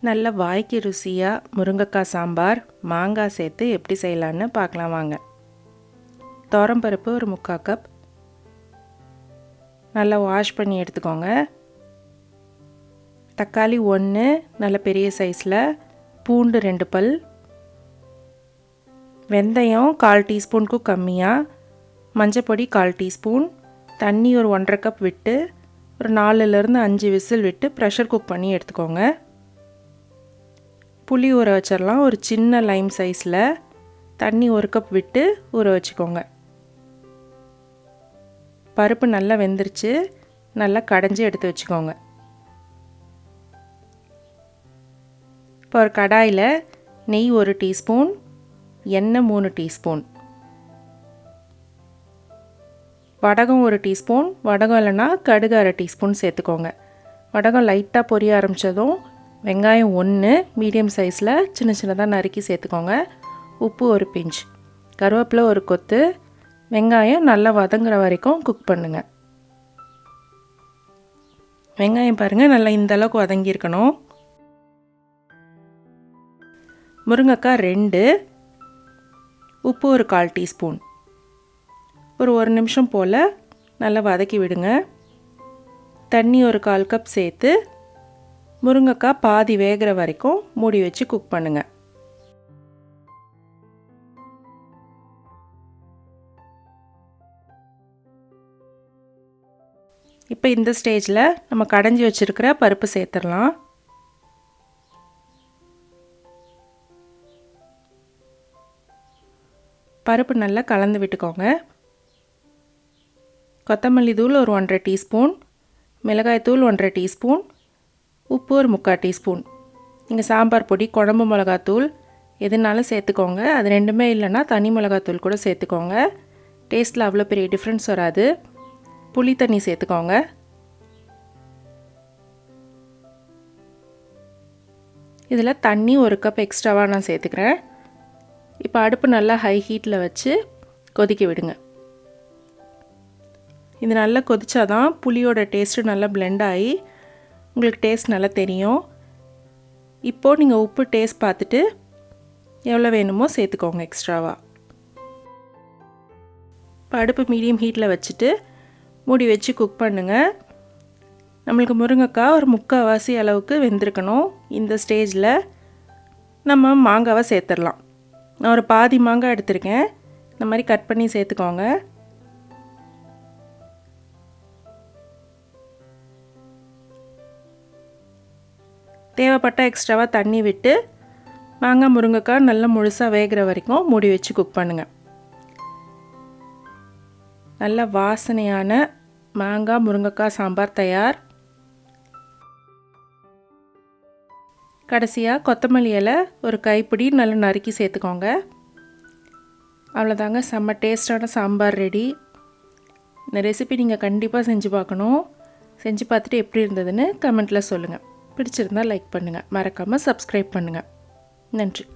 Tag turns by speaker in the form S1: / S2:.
S1: நல்ல வாய்க்கு ருசியாக முருங்கைக்காய் சாம்பார் மாங்காய் சேர்த்து எப்படி செய்யலான்னு பார்க்கலாம் வாங்க. தோரம்பருப்பு ஒரு முக்கால் கப். நல்லா வாஷ் பண்ணி எடுத்துக்கோங்க. தக்காளி ஒன்று நல்ல பெரிய சைஸில் பூண்டு ரெண்டு பல். வெந்தயம் கால் டீஸ்பூனுக்கும் கம்மியாக மஞ்சப்பொடி கால் டீஸ்பூன். தண்ணி ஒரு ஒன்றரை கப் விட்டு ஒரு நாலுலேருந்து அஞ்சு விசில் விட்டு ப்ரெஷர் குக் பண்ணி எடுத்துக்கோங்க. புளி ஊற வச்சிடலாம் ஒரு சின்ன லைம் சைஸில் தண்ணி ஒரு கப் விட்டு ஊற வச்சுக்கோங்க. பருப்பு நல்லா வெந்துருச்சு. நல்லா கடைஞ்சி எடுத்து வச்சுக்கோங்க. இப்போ ஒரு கடாயில் நெய் ஒரு டீஸ்பூன் எண்ணெய் மூணு டீஸ்பூன். வடகம் ஒரு டீஸ்பூன். வடகம் இல்லைன்னா கடுகு அரை டீஸ்பூன் சேர்த்துக்கோங்க. வடகம் லைட்டாக பொரிய ஆரம்பித்ததும் வெங்காயம் ஒன்று மீடியம் சைஸில் சின்ன சின்னதாக நறுக்கி சேர்த்துக்கோங்க. உப்பு ஒரு பிஞ்ச். கருவேப்பிலை ஒரு கொத்து. வெங்காயம் நல்லா வதங்குற வரைக்கும் குக் பண்ணுங்கள் வெங்காயம் பாருங்கள் நல்லா இந்த அளவுக்கு வதங்கியிருக்கணும் முருங்கைக்காய் ரெண்டு. உப்பு ஒரு கால் டீஸ்பூன். ஒரு ஒரு நிமிஷம் போல் நல்லா வதக்கி விடுங்க. தண்ணி ஒரு கால் கப் சேர்த்து முருங்கைக்காய் பாதி வேகிற வரைக்கும் மூடி வச்சு குக் பண்ணுங்கள் இப்போ இந்த ஸ்டேஜில் நம்ம கடைஞ்சி வச்சுருக்கிற பருப்பு சேர்த்துடலாம். பருப்பு நல்லா கலந்து விட்டுக்கோங்க. கொத்தமல்லி தூள் ஒரு ஒன்றரை டீஸ்பூன் மிளகாய்த்தூள் ஒன்றரை டீஸ்பூன் உப்பு ஒரு முக்கால் டீஸ்பூன். நீங்கள் சாம்பார் பொடி குழம்பு மிளகாத்தூள் எதுனாலும் சேர்த்துக்கோங்க. அது ரெண்டுமே இல்லைன்னா தனி மிளகாத்தூள் கூட சேர்த்துக்கோங்க. டேஸ்ட்டில் அவ்வளோ பெரிய டிஃப்ரென்ஸ் வராது. புளி தண்ணி சேர்த்துக்கோங்க. இதில் தண்ணி ஒரு கப் எக்ஸ்ட்ராவாக நான் சேர்த்துக்கிறேன். இப்போ அடுப்பு நல்லா ஹை ஹீட்டில் வச்சு கொதிக்க விடுங்க. இது நல்லா கொதிச்சாதான் புளியோட டேஸ்ட்டு நல்லா பிளெண்ட் ஆகி உங்களுக்கு டேஸ்ட் நல்லா தெரியும். இப்போது நீங்கள் உப்பு டேஸ்ட் பார்த்துட்டு எவ்வளோ வேணுமோ சேர்த்துக்கோங்க எக்ஸ்ட்ராவாக இப்போ அடுப்பு மீடியம் ஹீட்டில் வச்சுட்டு மூடி வச்சு குக் பண்ணுங்கள் நம்மளுக்கு முருங்கைக்காய் ஒரு முக்கால்வாசி அளவுக்கு வெந்திருக்கணும் இந்த ஸ்டேஜில் நம்ம மாங்காவை சேர்த்துடலாம். நான் ஒரு பாதி மாங்காய் எடுத்திருக்கேன். இந்த மாதிரி கட் பண்ணி சேர்த்துக்கோங்க. தேவைப்பட்டால் எக்ஸ்ட்ராவாக தண்ணி விட்டு மாங்காய் முருங்கைக்காய் நல்லா முழுசாக வேகிற வரைக்கும் மூடி வச்சு குக் பண்ணுங்கள் நல்ல வாசனையான மாங்காய் முருங்கைக்காய் சாம்பார் தயார். கடைசியாக கொத்தமல்லி இலை ஒரு கைப்பிடி நல்லா நறுக்கி சேர்த்துக்கோங்க. அவ்வளோதாங்க செம்ம டேஸ்டான சாம்பார் ரெடி இந்த ரெசிபி நீங்கள் கண்டிப்பாக செஞ்சு பார்க்கணும். செஞ்சு பார்த்துட்டு எப்படி இருந்ததுன்னு கமெண்ட்டில் சொல்லுங்கள் பிடிச்சிருந்தால் லைக் பண்ணுங்கள் மறக்காமல் சப்ஸ்கிரைப் பண்ணுங்கள் நன்றி.